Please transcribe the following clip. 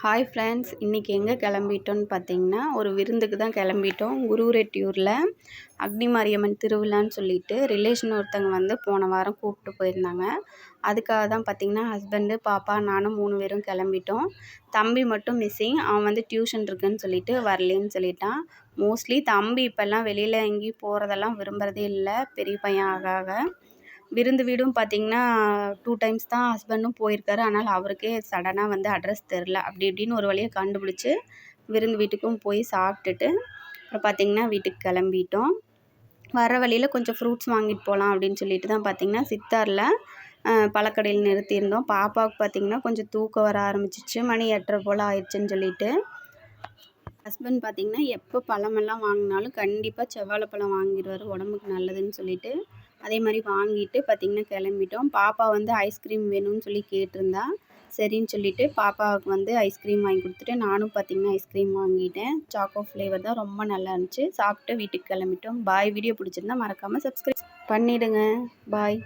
Hi friends இன்றைக்கி எங்கே கிளம்பிட்டோன்னு பார்த்தீங்கன்னா ஒரு விருந்துக்கு தான் கிளம்பிட்டோம். குருரெட்டியூரில் அக்னி மாரியம்மன் திருவிழான்னு சொல்லிட்டு ரிலேஷன் ஒருத்தங்க வந்து போன வாரம் கூப்பிட்டு போயிருந்தாங்க. அதுக்காக தான் பார்த்திங்கன்னா ஹஸ்பண்டு பாப்பா நானும் மூணு பேரும் கிளம்பிட்டோம். தம்பி மட்டும் மிஸ்ஸிங் அவன் வந்து டியூஷன் இருக்குன்னு சொல்லிட்டு வரலேன்னு சொல்லிட்டான். மோஸ்ட்லி தம்பி இப்போல்லாம் வெளியில் எங்கேயும் போகிறதெல்லாம் விரும்புகிறதே இல்லை. பெரிய பையன் ஆக ஆக. விருந்து வீடும் பார்த்திங்கன்னா டூ டைம்ஸ் தான் ஹஸ்பண்டும் போயிருக்காரு. ஆனால் அவருக்கே சடனாக வந்து அட்ரஸ் தெரில அப்படி இப்படின்னு ஒரு வழியாக கண்டுபிடிச்சி விருந்து வீட்டுக்கும் போய் சாப்பிட்டுட்டு அப்புறம் பார்த்திங்கன்னா வீட்டுக்கு கிளம்பிட்டோம். வர வழியில் கொஞ்சம் ஃப்ரூட்ஸ் வாங்கிட்டு போகலாம் அப்படின்னு சொல்லிட்டு தான் பார்த்திங்கன்னா சித்தாரில் பழக்கடையில் நிறுத்தியிருந்தோம். பாப்பாவுக்கு பார்த்திங்கன்னா கொஞ்சம் தூக்கம் வர ஆரம்பிச்சிச்சு. மணி எட்டரை போல் ஆயிடுச்சுன்னு சொல்லிட்டு. ஹஸ்பண்ட் பார்த்திங்கன்னா எப்போ பழமெல்லாம் வாங்கினாலும் கண்டிப்பாக செவ்வாழைப்பழம் வாங்கிடுவார். உடம்புக்கு நல்லதுன்னு சொல்லிட்டு. அதே மாதிரி வாங்கிட்டு பார்த்திங்கன்னா கிளம்பிட்டோம். பாப்பா வந்து ஐஸ்கிரீம் வேணும்னு சொல்லி கேட்டிருந்தா சரின்னு சொல்லிட்டு பாப்பாவுக்கு வந்து ஐஸ்கிரீம் வாங்கி கொடுத்துட்டு நானும் பார்த்திங்கன்னா ஐஸ்கிரீம் வாங்கிட்டேன். சாக்கோ ஃப்ளேவர் தான் ரொம்ப நல்லா இருந்துச்சு. சாப்பிட்டு வீட்டுக்கு கிளம்பிட்டோம். பாய் வீடியோ பிடிச்சிருந்தா மறக்காமல் சப்ஸ்கிரைப் பண்ணிவிடுங்க பாய்